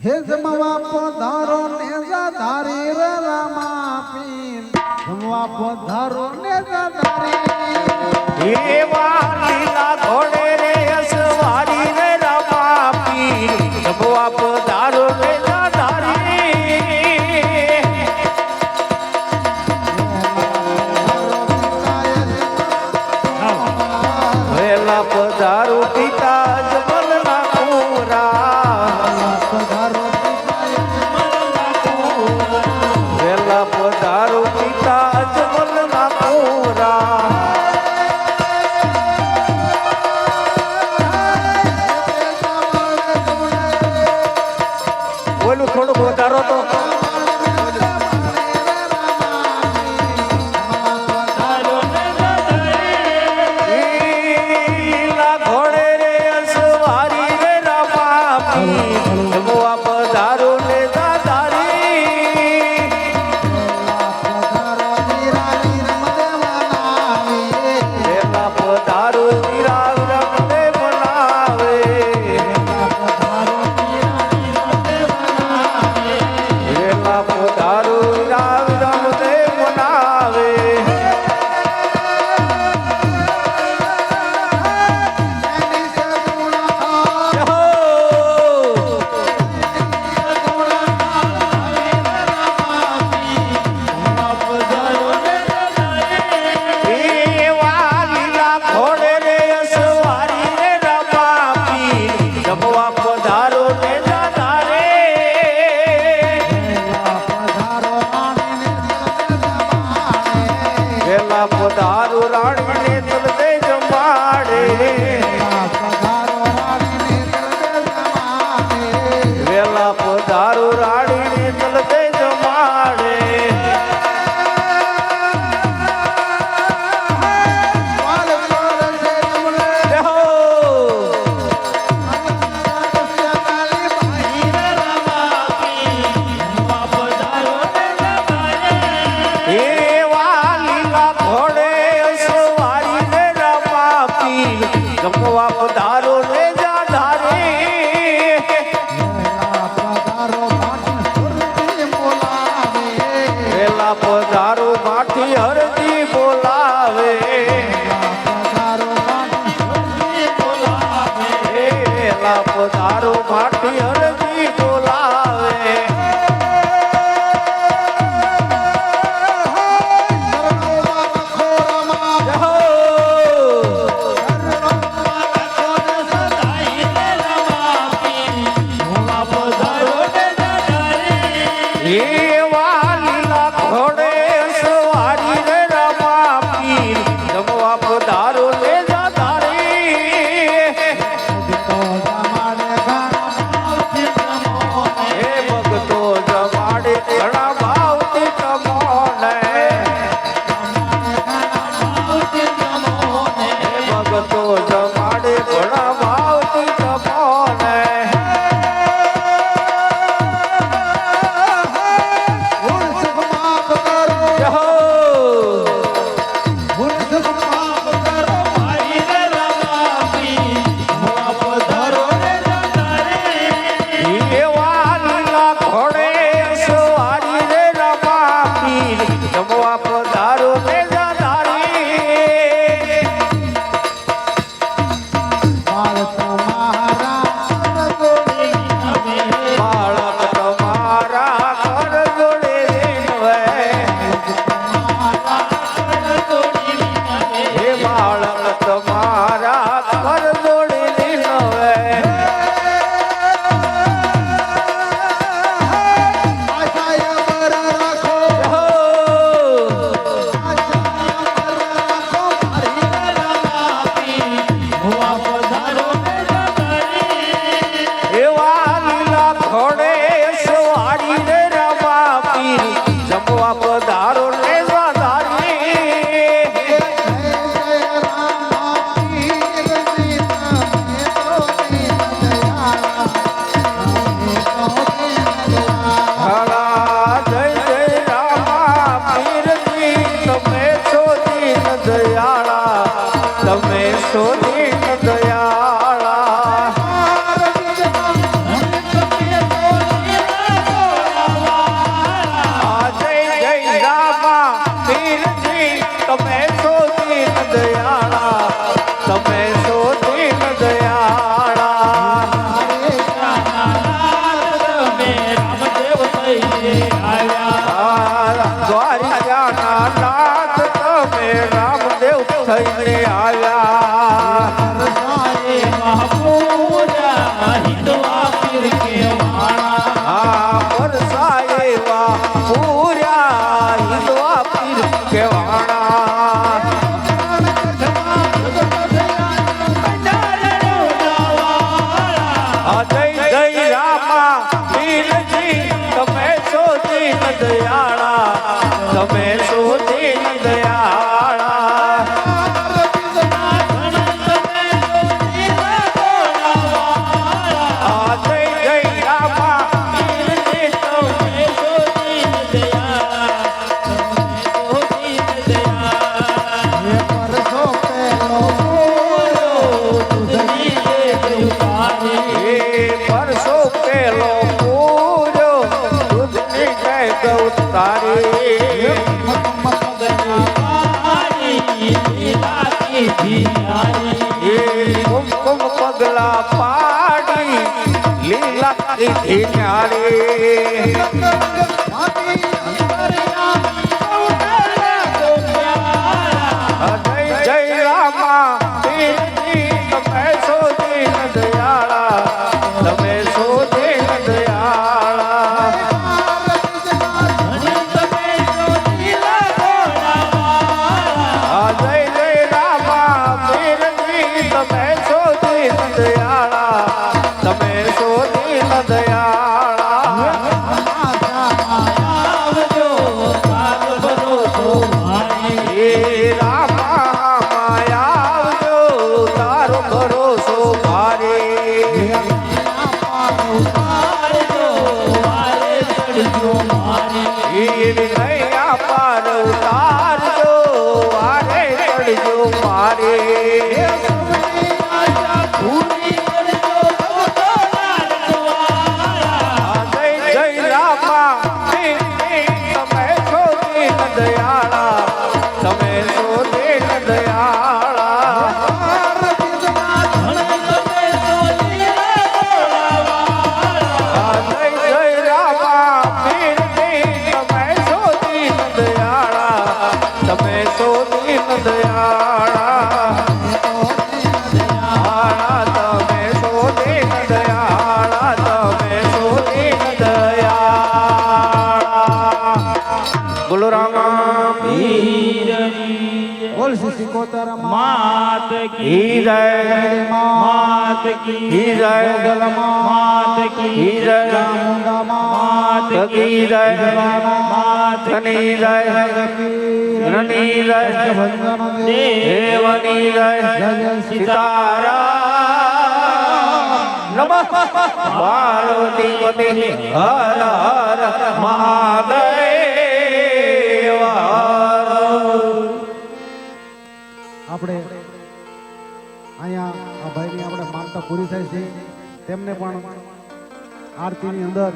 હે જમવા પધારો ને ધારી રે રામા પીન જમવા પધારો ને ધારી. એવા લીલા ઘોડે રે સવારી રે રામા જમવા પધારો ને પધારો પી ভারত દયાળા તમે શોધ મારી ધીનાળી કરજો મારે. सिकोतर मात की जय मात की जय मात की जय मात की जय मात की जय रनी जय देवनी जय सितारा नमः। पार्वती पति हर हर महादेव। પૂરી થાય છે. તેમને પણ આરતીની અંદર